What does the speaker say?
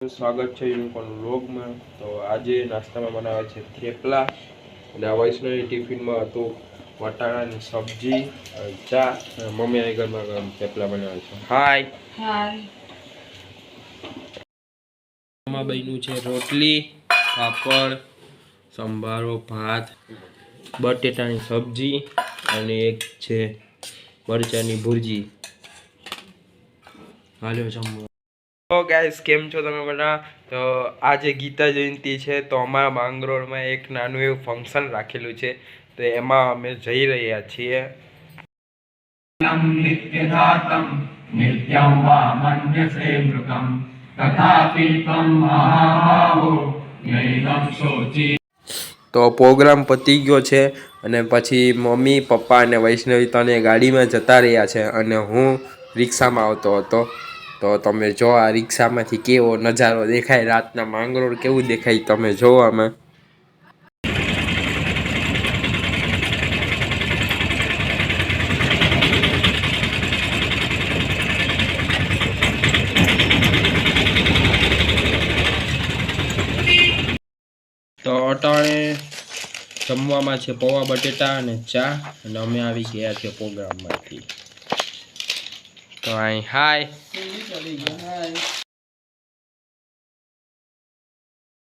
સ્વાગત છે યુનિકોર્ન વ્લોગમાં. તો આજે નાસ્તામાં બનાવે છે થેપલા અને આ વૈષ્ણવી ટિફિનમાં હતું વટાણાની સબ્જી ચા મમ્મી આ ઘરમાં ગરમ થેપલા બનાવે છે. હાય હાય બહેનું છે રોટલી પાપડ સંભારો ભાત બટેટાની સબ્જી અને એક છે મરચાની ભુરજી. હાલ્યો જમવા. તો ગાઈસ કેમ છો તમે બધા? તો આજે ગીતા જયંતિ છે તો અમારા બાંગરોળમાં એક નાનું એવું ફંક્શન રાખેલું છે તો એમાં અમે જઈ રહ્યા છીએ. તો પ્રોગ્રામ પતી ગયો છે અને પછી મમ્મી પપ્પા અને વૈષ્ણવી તને ગાડીમાં જતા રહ્યા છે અને હું રિક્ષામાં આવતો હતો. તો તમે જો આ રિક્ષામાંથી કેવો નજારો દેખાય, રાતના માંગરોળ કેવું દેખાય તમે જોવામાં? તો અટાણે જમવામાં છે પૌવા, બટેટા અને ચા, અને અમે આવી ગયા છે પ્રોગ્રામમાંથી. તો અહીં હાય